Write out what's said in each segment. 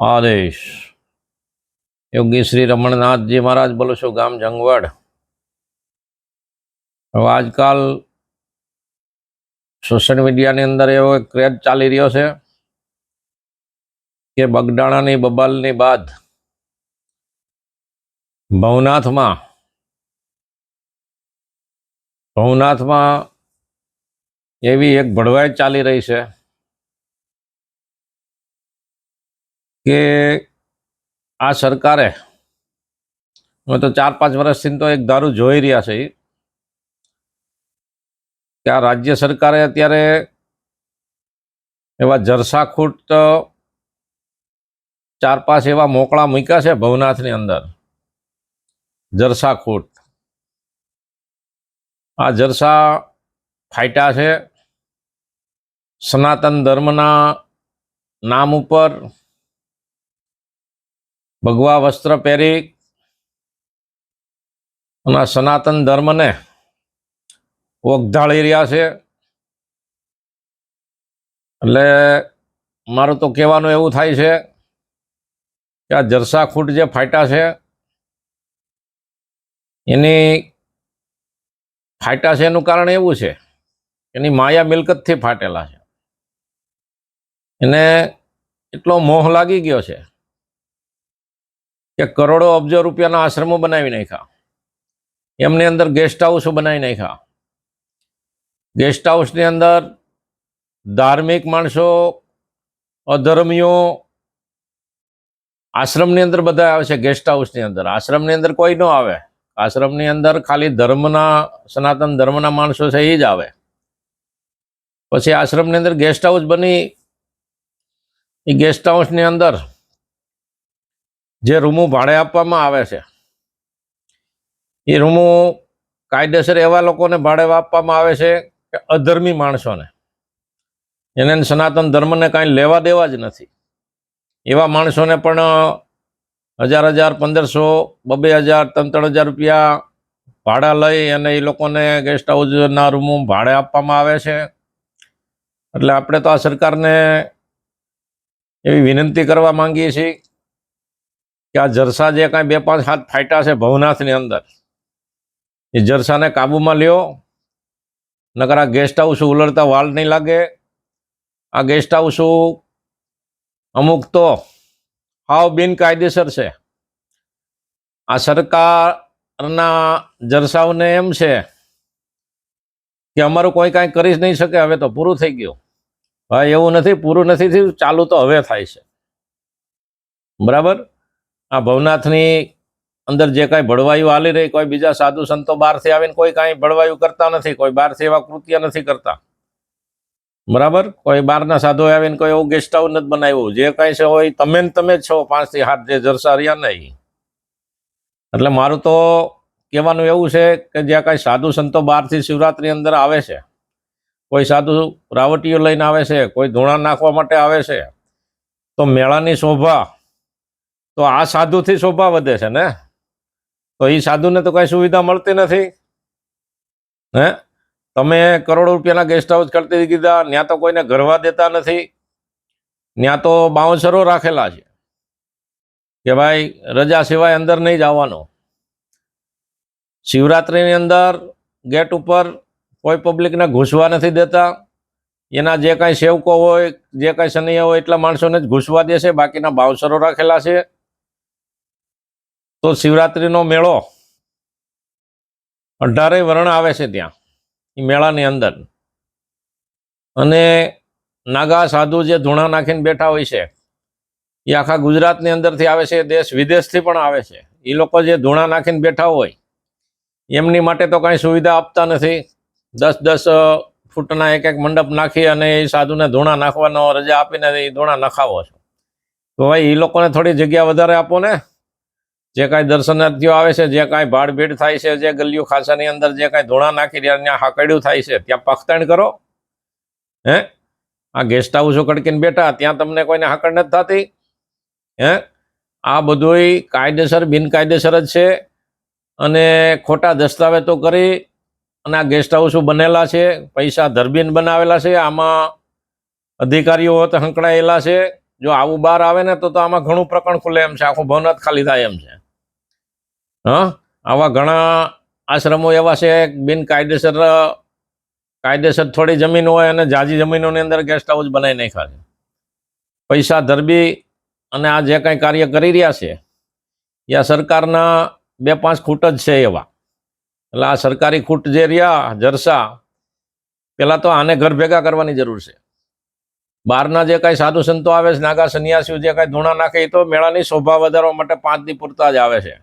આદેશ. યોગી શ્રી રમણનાથજી મહારાજ બોલું છું, ગામ જંગવડ હવે આજકાલ સોશિયલ મીડિયાની અંદર એવો એક ક્રેઝ ચાલી રહ્યો છે કે બગડાણાની બબાલની બાદ ભવનાથમાં ભવનાથમાં એવી એક ભડવાઈ ચાલી રહી છે. કે આ સરકારે, હવે તો ચાર પાંચ વર્ષથી તો એક દારૂ જોઈ રહ્યા છે કે આ રાજ્ય સરકારે અત્યારે એવા જરસાખૂટ ચાર પાંચ એવા મોકળા મૂક્યા છે ભવનાથની અંદર. જરસાખૂટ. આ જરસા ફાયટા છે. સનાતન ધર્મના નામ ઉપર ભગવા વસ્ત્ર પહેરી અને સનાતન ધર્મને ઓગધાળી રહ્યા છે. એટલે મારું તો કહેવાનું એવું થાય છે કે આ જરસાખૂટ જે ફાટા છે, એની ફાટા છે એનું કારણ એવું છે એની માયા મિલકતથી ફાટેલા છે. એને એટલો મોહ લાગી ગયો છે કે કરોડો અબજો રૂપિયાના આશ્રમો બનાવી નાખ્યા. એમની અંદર ગેસ્ટ હાઉસો બનાવી નાખ્યા. ગેસ્ટ હાઉસની અંદર ધાર્મિક માણસો, અધર્મીઓ આશ્રમની અંદર બધા આવે છે ગેસ્ટ હાઉસની અંદર. આશ્રમની અંદર કોઈ ન આવે. આશ્રમની અંદર ખાલી ધર્મના, સનાતન ધર્મના માણસો છે એ જ આવે. પછી આશ્રમની અંદર ગેસ્ટ હાઉસ બની. એ ગેસ્ટ હાઉસની અંદર જે રૂમો ભાડે આપવામાં આવે છે. એ રૂમો કાયદેસર એવા લોકોને ભાડે આપવામાં આવે છે કે અધર્મી માણસોને. એને સનાતન ધર્મને કાંઈ લેવા દેવા જ નથી. એવા માણસોને પણ હજાર હજાર પંદરસો, બબે હજાર, ત્રણ ત્રણ હજાર રૂપિયા ભાડા લઈ અને એ લોકોને ગેસ્ટ હાઉસના રૂમો ભાડે આપવામાં આવે છે. એટલે આપણે તો આ સરકારને એવી વિનંતી કરવા માંગીએ છીએ કે આ જરસા જે કાંઈ બે પાંચ હાથ ફાટ્યા છે ભવનાથની અંદર, એ જરસાને કાબૂમાં લ્યો. નકર આ ગેસ્ટ હાઉસ ઉલળતા વાળ નહીં લાગે. આ ગેસ્ટ હાઉસ અમુક તો હાવ બિનકાયદેસર છે. આ સરકારના જરસાઓને એમ છે કે અમારું કોઈ કાંઈ કરી જ નહીં શકે, હવે તો પૂરું થઈ ગયું. ભાઈ એવું નથી, પૂરું નથી થયું, ચાલુ તો હવે થાય છે. બરાબર? આ ભવનાથની અંદર જે કાંઈ ભળવાયું હાલી રહી, કોઈ બીજા સાધુ સંતો બહારથી આવીને કોઈ કાંઈ ભળવાયું કરતા નથી, કોઈ બહારથી એવા કૃત્ય નથી કરતા. બરાબર? કોઈ બહારના સાધુ આવીને કોઈ એવું ગેસ્ટ હાઉસ નથી બનાવ્યું. જે કાંઈ છે હોય તમે ને તમે જ છો, પાંચથી હાથ જે જરસા રહ્યા નહીં. એટલે મારું તો કહેવાનું એવું છે કે જ્યાં કાંઈ સાધુ સંતો બહારથી શિવરાત્રી અંદર આવે છે, કોઈ સાધુ રાવટીઓ લઈને આવે છે, કોઈ ધૂણા નાખવા માટે આવે છે, તો મેળાની શોભા તો આ સાધુથી શોભા વધે છે ને? તો એ સાધુને તો કાંઈ સુવિધા મળતી નથી. હે? તમે કરોડો રૂપિયાના ગેસ્ટ હાઉસ કરતી દીધા ત્યાં તો કોઈને ઘરવા દેતા નથી. ત્યાં તો બાઉન્સરો રાખેલા છે કે ભાઈ, રજા સિવાય અંદર નહીં જવાનો. શિવરાત્રિની અંદર ગેટ ઉપર કોઈ પબ્લિકને ઘૂસવા નથી દેતા. એના જે કાંઈ સેવકો હોય, જે કાંઈ સનૈયા હોય, એટલા માણસોને જ ઘૂસવા દેશે બાકીના બાઉન્સરો રાખેલા છે. તો શિવરાત્રિનો મેળો અઢારે વર્ણ આવે છે ત્યાં એ મેળાની અંદર. અને નાગા સાધુ જે ધૂણા નાખીને બેઠા હોય છે એ આખા ગુજરાતની અંદરથી આવે છે, દેશ વિદેશથી પણ આવે છે. એ લોકો જે ધૂણા નાખીને બેઠા હોય, એમની માટે તો કાંઈ સુવિધા આપતા નથી. દસ દસ ફૂટના એક એક મંડપ નાખી અને એ સાધુને ધૂણા નાખવાનો રજા આપીને એ ધૂણા નખાવો છો. તો ભાઈ એ લોકોને થોડી જગ્યા વધારે આપો ને. જે કાંઈ દર્શનાર્થીઓ આવે છે, જે કાંઈ ભાડભીડ થાય છે, જે ગલીઓ ખાસાની અંદર જે કાંઈ ધોણા નાખી રહ્યા ત્યાં હાકડ્યું થાય છે, ત્યાં પખતણ કરો. હે? આ ગેસ્ટ હાઉસો કડકીને બેઠા, ત્યાં તમને કોઈને હાકડ નથી થતી. હે? આ બધુંય કાયદેસર, બિનકાયદેસર જ છે. અને ખોટા દસ્તાવેજો કરી, અને આ ગેસ્ટ હાઉસો બનેલા છે, પૈસા ધરબીન બનાવેલા છે, આમાં અધિકારીઓ હંકડાયેલા છે. જો આવું બહાર આવે ને, તો તો આમાં ઘણું પ્રકરણ ખુલે એમ છે, આખું ભવનાથ ખાલી થાય એમ છે. હા? આવા ઘણા આશ્રમો એવા છે, બિનકાયદેસર કાયદેસર થોડી જમીન હોય અને જાજી જમીનોની અંદર ગેસ્ટ હાઉસ બનાવી નાખ્યા છે. પૈસા ધરબી અને આ જે કંઈ કાર્ય કરી રહ્યા છે, એ સરકારના બે પાંચ ખૂટ જ છે એવા. એટલે આ સરકારી ખૂટ જે રહ્યા, જરસા, પેલા તો આને ઘર ભેગા કરવાની જરૂર છે. બહારના જે કાંઈ સાધુ સંતો આવે છે, નાગા, સંન્યાસીઓ જે કાંઈ ધૂણા નાખે, એ તો મેળાની શોભા વધારવા માટે પાંચ દી પૂરતા જ આવે છે.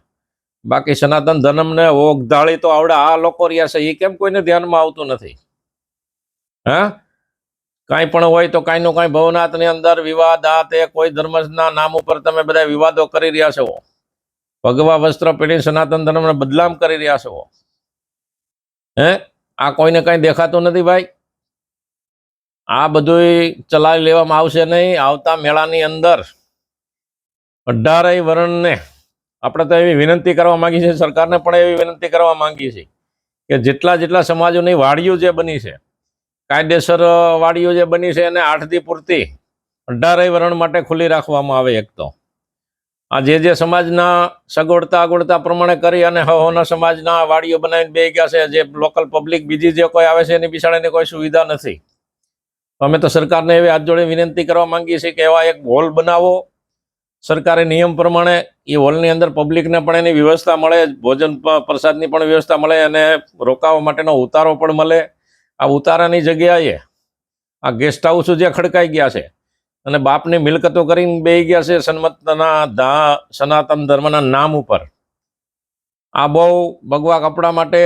બાકી સનાતન ધર્મને ઓગધાળી તો આવડે. આ લોકો રહ્યા છે, એ કેમ કોઈને ધ્યાનમાં આવતું નથી? હા? કાંઈ પણ હોય તો કાંઈ નું કાંઈ ભવનાથની અંદર વિવાદ, આ તે કોઈ ધર્મના નામ ઉપર તમે બધા વિવાદો કરી રહ્યા છો. ભગવા વસ્ત્ર પહેરી સનાતન ધર્મને બદલામ કરી રહ્યા છો. હે? આ કોઈને કાંઈ દેખાતું નથી ભાઈ? આ બધું ચલાવી લેવામાં આવશે નહીં. આવતા મેળાની અંદર અઢારેય વર્ણને આપણે તો એવી વિનંતી કરવા માંગીએ છે, સરકારને પણ એવી વિનંતી કરવા માંગીએ છે કે જેટલા જેટલા સમાજોની વાડીઓ જે બની છે, કાયદેસર વાડીઓ જે બની છે એને આઠથી પૂરતી અઢારેય વરણ માટે ખુલ્લી રાખવામાં આવે એક તો. આ જે જે સમાજના સગવડતા અગવડતા પ્રમાણે કરી અને હહોના સમાજના વાડીઓ બનાવીને બે ગયા છે, જે લોકલ પબ્લિક બીજી જે કોઈ આવે છે એની બિચારાની કોઈ સુવિધા નથી. અમે તો સરકારને એવી હાથ જોડે વિનંતી કરવા માંગીએ છીએ કે એવા એક હોલ બનાવો સરકારી નિયમ પ્રમાણે એ હોલની અંદર પબ્લિકને પણ એની વ્યવસ્થા મળે, ભોજન પ્રસાદની પણ વ્યવસ્થા મળે અને રોકાવા માટેનો ઉતારો પણ મળે. આ ઉતારાની જગ્યાએ આ ગેસ્ટ હાઉસ જે ખડકાઈ ગયા છે અને બાપની મિલકતો કરીને બે ગયા છે સન્મતના ધા, સનાતન ધર્મના નામ ઉપર. આ બહુ ભગવા કપડા માટે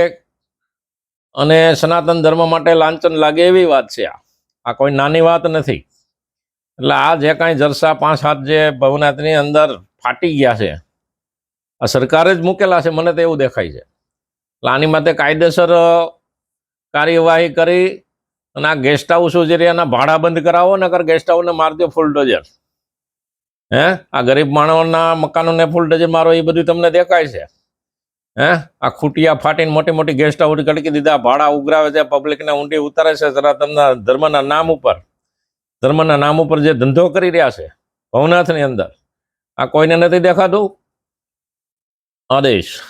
અને સનાતન ધર્મ માટે લાંચન લાગે એવી વાત છે આ. આ કોઈ નાની વાત નથી. એટલે આ જે કાંઈ જરસા પાંચ હાથ જે ભવનાથની અંદર ફાટી ગયા છે, આ સરકારે જ મૂકેલા છે, મને તો એવું દેખાય છે. એટલે આની માટે કાયદેસર કાર્યવાહી કરી અને આ ગેસ્ટ હાઉસ જે રહ્યા ભાડા બંધ કરાવો, નકર ગેસ્ટ હાઉસને માર દો ફૂલ ડોઝર હે? આ ગરીબ માણસોના મકાનોને ફૂલ ડોઝર મારો, એ બધું તમને દેખાય છે. હે? આ ખૂટિયા ફાટીને મોટી મોટી ગેસ્ટ હાઉસ કડકી દીધા, ભાડા ઉઘરાવે છે પબ્લિકને ઊંડી ઉતારે છે, જરા તમને ધર્મના નામ ઉપર. ધર્મના નામ ઉપર જે ધંધો કરી રહ્યા છે, ભવનાથની અંદર, આ કોઈને નથી દેખાતું? આદેશ.